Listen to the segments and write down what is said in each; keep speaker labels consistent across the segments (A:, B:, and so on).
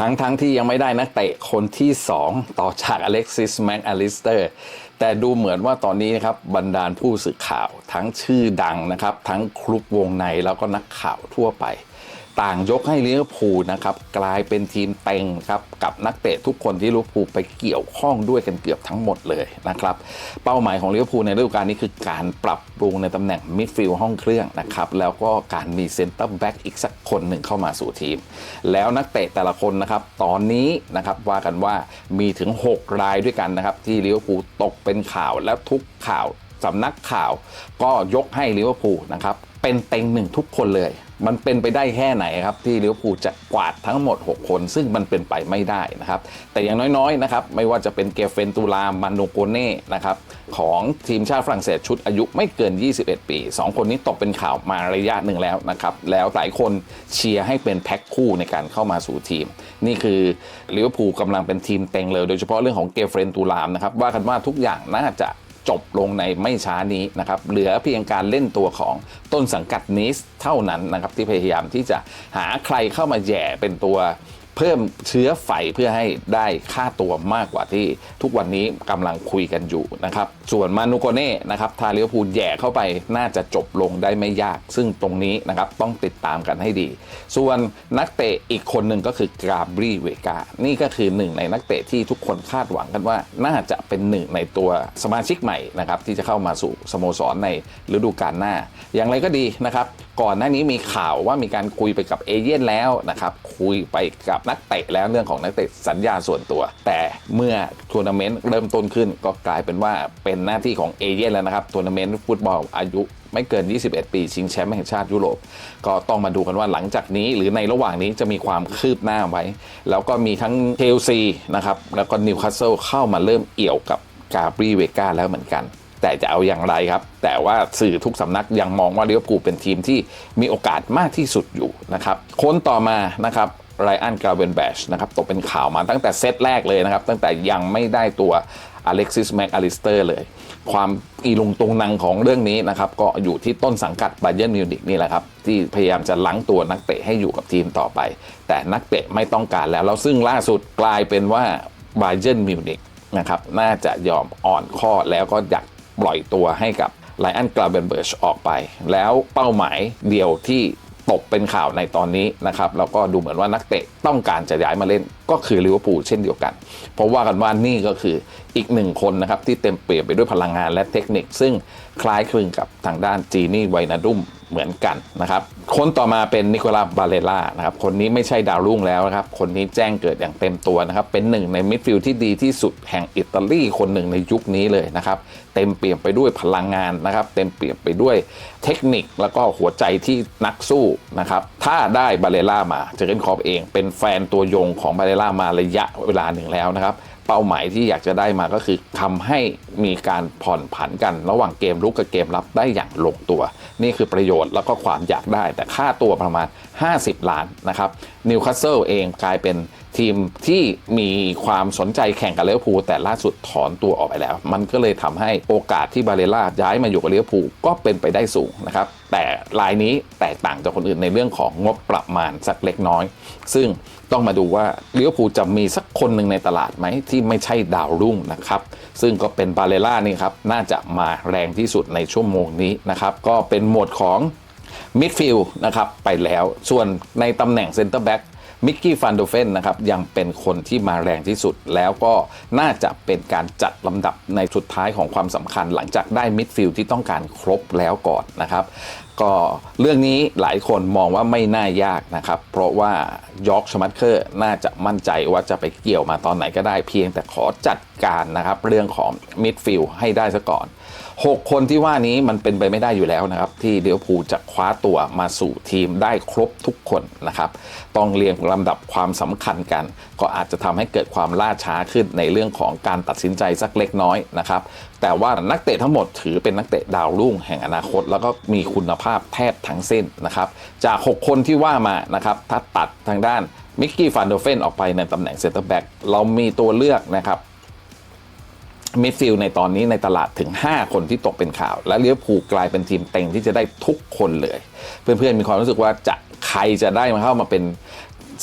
A: ทั้งทั้งที่ยังไม่ได้นักเตะคนที่ 2 ต่อจากอเล็กซิสแม็กอลิสเตอร์แต่ดูเหมือนว่าตอนนี้นะครับบรรดาผู้สื่อข่าว ทั้งชื่อดังนะครับ ทั้งคลุกวงในแล้วก็นักข่าวทั่วไป ต่างยกให้ลิเวอร์พูลนะครับกลายเป็นทีมเต็งครับกับนักเตะทุกคนที่ลิเวอร์พูลไปเกี่ยวข้องด้วยกันเกือบทั้งหมดเลยนะครับเป้าหมายของลิเวอร์พูลในฤดูกาลนี้คือการปรับปรุงในตำแหน่งมิดฟิลด์ห้องเครื่องนะครับแล้วก็การมีเซนเตอร์แบ็กอีกสักคนหนึ่งเข้ามาสู่ทีม แล้วนักเตะแต่ละคนนะครับตอนนี้นะครับว่ากันว่ามีถึง 6 รายด้วยกันนะครับที่ลิเวอร์พูลตกเป็นข่าวและทุกข่าวสำนักข่าว ก็ยกให้ลิเวอร์พูลนะครับเป็นเต็งหนึ่งทุกคนเลย มันเป็นไปได้แค่ไหนครับที่ลิเวอร์พูลจะกวาดทั้งหมด 6 คน ซึ่งมันเป็นไปไม่ได้นะครับ แต่อย่างน้อยๆนะครับไม่ว่าจะเป็นเกฟเฟนตูลามันโนโกเน่นะครับของทีมชาติฝรั่งเศสชุดอายุไม่เกิน 21 ปี 2 คนนี้ตกเป็นข่าวมาระยะหนึ่งแล้วนะครับ แล้วหลายคนเชียร์ให้เป็นแพ็คคู่ในการเข้ามาสู่ทีม นี่คือลิเวอร์พูลกำลังเป็นทีมเต็งเลย โดยเฉพาะเรื่องของเกฟเฟนตูลามนะครับว่ากันว่าทุกอย่างน่าจะ จบลงในไม่ช้านี้นะครับเหลือเพียงการเล่นตัวของต้นสังกัดนิสเท่านั้นนะครับที่พยายามที่จะหาใครเข้ามาแย่เป็นตัว เพิ่มเชื้อไฟเพื่อให้ได้ค่าตัวมากกว่าที่ทุกวันนี้กำลังคุยกันอยู่นะครับส่วนมานุโกเน่นะครับทาเลียวพูลแย่เข้าไปน่าจะจบลงได้ไม่ยาก ซึ่งตรงนี้นะครับต้องติดตามกันให้ดี ส่วนนักเตะอีกคนหนึ่งก็คือกราบรีเวกา นี่ก็คือหนึ่งในนักเตะที่ทุกคนคาดหวังกันว่าน่าจะเป็นหนึ่งในตัวสมาชิกใหม่นะครับที่จะเข้ามาสู่สโมสรในฤดูกาลหน้า อย่างไรก็ดีนะครับก่อนหน้านี้มีข่าวว่ามีการคุยไปกับเอเย่นแล้วนะครับคุยไปกับนักเตะแล้วเรื่องของนักเตะสัญญาส่วนตัว แต่เมื่อทัวร์นาเมนต์เริ่มต้นขึ้น ก็กลายเป็นว่าเป็นหน้าที่ของเอเย่นแล้วนะครับทัวร์นาเมนต์ฟุตบอลอายุไม่เกิน 21 ปี ชิงแชมป์แห่งชาติยุโรป ก็ต้องมาดูกันว่าหลังจากนี้หรือในระหว่างนี้จะมีความคืบหน้าไว้ แล้วก็มีทั้งเชลซีนะครับแล้วก็นิวคาสเซิลเข้ามาเริ่มเอี่ยวกับกาบรีเวกาแล้วเหมือนกัน แต่จะเอาอย่างไรครับ แต่ว่าสื่อทุกสำนักยังมองว่าลิเวอร์พูลเป็นทีมที่มีโอกาสมากที่สุดอยู่นะครับคนต่อมานะครับ ไรอันกราเวนแบชนะครับตกเป็นข่าวมาตั้งแต่เซตแรกเลยนะครับ ตั้งแต่ยังไม่ได้ตัวอเล็กซิสแม็กอลิสเตอร์เลย ความอีลุงตรงนังของเรื่องนี้นะครับ ก็อยู่ที่ต้นสังกัดไบเ e นมิวนิกนี่แหละครับ ที่พยายามจะลังตัวนักเตะให้อยู่กับทีมต่อไป แต่นักเตะไม่ต้องการแล้ว แล้วซึ่งล่าสุดกลายเป็นว่าไบเ e นมิวนิกนะครับน่าจะยอมอ่อนข้อแล้วก็อยากปล่อยตัวให้กับไลอันกราเบนเบิร์ชออกไป แล้วเป้าหมายเดียวที่ ตกเป็นข่าวในตอนนี้นะครับแล้วก็ดูเหมือนว่านักเตะต้องการจะย้ายมาเล่นก็คือลิเวอร์พูลเช่นเดียวกัน เพราะว่ากันว่านี่ก็คืออีกหนึ่งคนนะครับที่เต็มเปี่ยมไปด้วยพลังงานและเทคนิค ซึ่งคล้ายคลึงกับทางด้านจีนี่ไวนาดุม เหมือนกันนะครับ คนต่อมาเป็นนิโคลาบาเลล่านะครับ คนนี้ไม่ใช่ดาวรุ่งแล้วนะครับ คนนี้แจ้งเกิดอย่างเต็มตัวนะครับ เป็นหนึ่งในมิดฟิลด์ที่ดีที่สุดแห่งอิตาลีคนหนึ่งในยุคนี้เลยนะครับ เต็มเปี่ยมไปด้วยพลังงานนะครับ เต็มเปี่ยมไปด้วยเทคนิคแล้วก็หัวใจที่นักสู้นะครับ ถ้าได้บาเลล่ามาเจอร์เกนคอปเอง เป็นแฟนตัวยงของบาเลล่ามาระยะเวลาหนึ่งแล้วนะครับ เป้าหมายที่อยากจะได้มาก็คือทำให้ มีการผ่อนผันกันระหว่างเกมรุกกับเกมรับได้อย่างลงตัว นี่คือประโยชน์แล้วก็ความอยากได้ แต่ค่าตัวประมาณ 50 ล้านนะครับนิวคาสเซิลเองกลายเป็นทีมที่มีความสนใจแข่งกับเลิเวอร์พูแต่ล่าสุดถอนตัวออกไปแล้ว มันก็เลยทำให้โอกาสที่บาเลล่าย้ายมาอยู่กับเลิเวอร์พูก็เป็นไปได้สูงนะครับแต่รายนี้แตกต่างจากคนอื่นในเรื่องของงบประมาณสักเล็กน้อย ซึ่งต้องมาดูว่าเลิเวอร์พูจะมีสักคนหนึ่งในตลาดไหมที่ไม่ใช่ดาวรุ่งนะครับซึ่งก็เป็นบาเลล่านี่ครับน่าจะมาแรงที่สุดในชั่วโมงนี้นะครับ ก็เป็นหมวดของมิดฟิลด์นะครับไปแล้วส่วนในตำแหน่งเซนเตอร์แบ็ก มิกกี้ฟันโดเฟนนะครับยังเป็นคนที่มาแรงที่สุด แล้วก็น่าจะเป็นการจัดลำดับในสุดท้ายของความสำคัญ หลังจากได้มิดฟิลด์ที่ต้องการครบแล้วก่อนนะครับก็เรื่องนี้หลายคนมองว่าไม่น่ายากนะครับ เพราะว่ายอร์กชมัตเคอร์น่าจะมั่นใจว่าจะไปเกี่ยวมาตอนไหนก็ได้เพียงแต่ขอจัดการนะครับ เรื่องของมิดฟิลด์ให้ได้ซะก่อน 6 คนที่ว่านี้มันเป็นไปไม่ได้อยู่แล้วนะครับ ที่เดียวพูจะคว้าตัวมาสู่ทีมได้ครบทุกคนนะครับ ต้องเรียงลำดับความสำคัญกัน ก็อาจจะทำให้เกิดความล่าช้าขึ้นในเรื่องของการตัดสินใจสักเล็กน้อยนะครับ แต่ว่านักเตะทั้งหมดถือเป็นนักเตะดาวรุ่งแห่งอนาคต แล้วก็มีคุณภาพแทบทั้งสิ้นนะครับจาก 6 คนที่ว่ามานะครับถ้าตัดทางด้านมิกกี้ฟันโดเฟนออกไปในตำแหน่งเซนเตอร์แบ็กเรามีตัวเลือกนะครับ มิดฟิลในตอนนี้ในตลาดถึง 5 คนที่ตกเป็นข่าว และเลี้ยวผูลกลายเป็นทีมเต็งที่จะได้ทุกคนเลย เพื่อนๆมีความรู้สึกว่าจะใครจะได้มาเข้ามาเป็น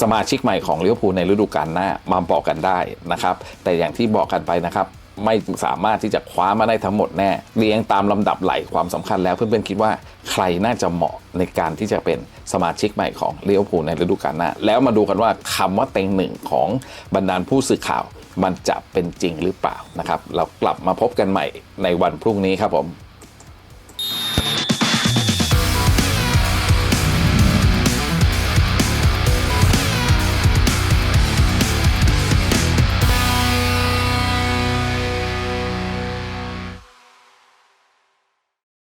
A: สมาชิกใหม่ของลิเวอร์พูในฤดูกาลหน้ามาบอกกันได้นะครับ แต่อย่างที่บอกกันไปนะครับ ไม่สามารถที่จะคว้ามาได้ทั้งหมดแน่เรียงตามลำดับไหลความสำคัญแล้วเพื่อนๆคิดว่าใครน่าจะเหมาะในการที่จะเป็นสมาชิกใหม่ของลิเวอร์พูในฤดูกาลหน้า แล้วมาดูกันว่าคำว่าเต็งหนึ่งของบรรดาผู้สื่อข่าว มันจะเป็นจริงหรือเปล่านะครับ เรากลับมาพบกันใหม่ในวันพรุ่งนี้ครับผม